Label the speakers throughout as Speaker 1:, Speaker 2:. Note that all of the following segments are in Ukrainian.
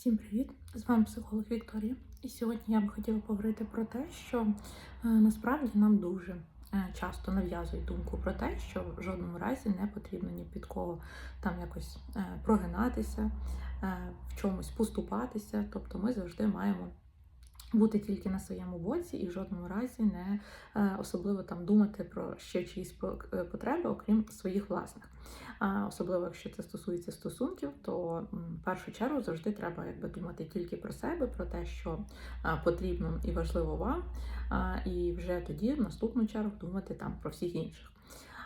Speaker 1: Всім привіт! З вами психолог Вікторія. І сьогодні я би хотіла поговорити про те, що е, насправді нам дуже е, часто нав'язують думку про те, що в жодному разі не потрібно ні під кого там якось е, прогинатися, в чомусь поступатися. Тобто ми завжди маємо бути тільки на своєму боці і в жодному разі не е, особливо там думати про ще чиїсь е, потреби, окрім своїх власних. Особливо, якщо це стосується стосунків, то в першу чергу завжди треба якби думати тільки про себе, про те, що потрібно і важливо вам, і вже тоді в наступну чергу думати там про всіх інших.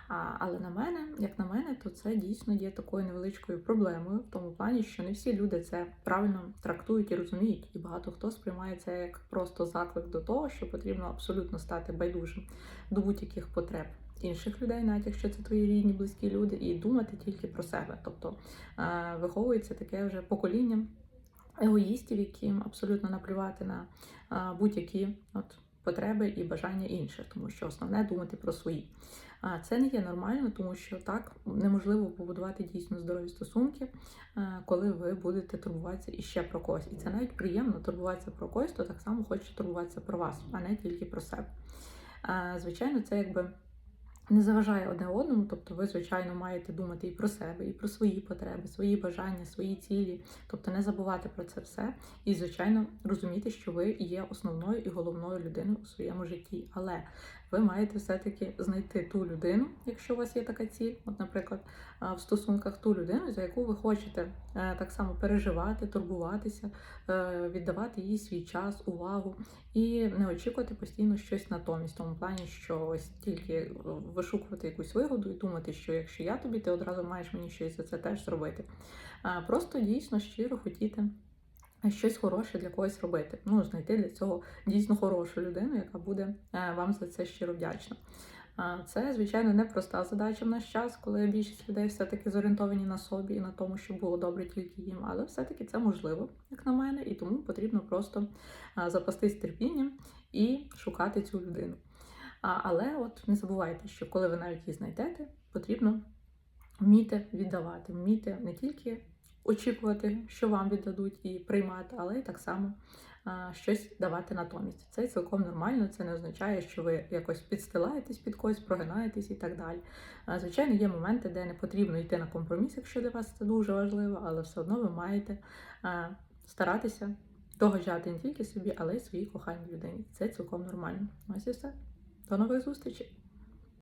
Speaker 1: Але на мене, як на мене, то це дійсно є такою невеличкою проблемою в тому плані, що не всі люди це правильно трактують і розуміють, і багато хто сприймає це як просто заклик до того, що потрібно абсолютно стати байдужим до будь-яких потреб інших людей, навіть якщо це твої рідні, близькі люди, і думати тільки про себе. Тобто е, виховується таке вже покоління егоїстів, яким абсолютно наплювати на е, будь-які от потреби і бажання інших, тому що основне думати про свої. А це не є нормально, тому що так неможливо побудувати дійсно здорові стосунки, е, коли ви будете турбуватися іще про когось. І це навіть приємно турбуватися про когось, то так само хоче турбуватися про вас, а не тільки про себе. Е, Звичайно, це якби не заважає одне одному, тобто ви, звичайно, маєте думати і про себе, і про свої потреби, свої бажання, свої цілі, тобто не забувати про це все, і, звичайно, розуміти, що ви є основною і головною людиною у своєму житті. Але ви маєте все-таки знайти ту людину, якщо у вас є така ціль, от, наприклад, в стосунках ту людину, за яку ви хочете е, так само переживати, турбуватися, е, віддавати їй свій час, увагу. І не очікувати постійно щось натомість, в тому плані, що ось тільки вишукувати якусь вигоду і думати, що якщо я тобі, ти одразу маєш мені щось за це теж зробити. Просто дійсно щиро хотіти. Щось хороше для когось робити. Ну, знайти для цього дійсно хорошу людину, яка буде е, вам за це щиро вдячна. Це, звичайно, непроста задача в наш час, коли більшість людей все-таки зорієнтовані на собі і на тому, що було добре тільки їм. Але все-таки це можливо, як на мене, і тому потрібно просто запастись терпінням і шукати цю людину. Але от не забувайте, що коли ви навіть її знайдете, потрібно вміти віддавати, вміти не тільки очікувати, що вам віддадуть і приймати, але й так само щось давати натомість. Це цілком нормально. Це не означає, що ви якось підстилаєтесь під когось, прогинаєтесь і так далі. Звичайно, є моменти, де не потрібно йти на компроміс, якщо для вас це дуже важливо, але все одно ви маєте старатися догоджати не тільки собі, але й своїй коханій людині. Це цілком нормально. Ось і все. До нових зустрічей!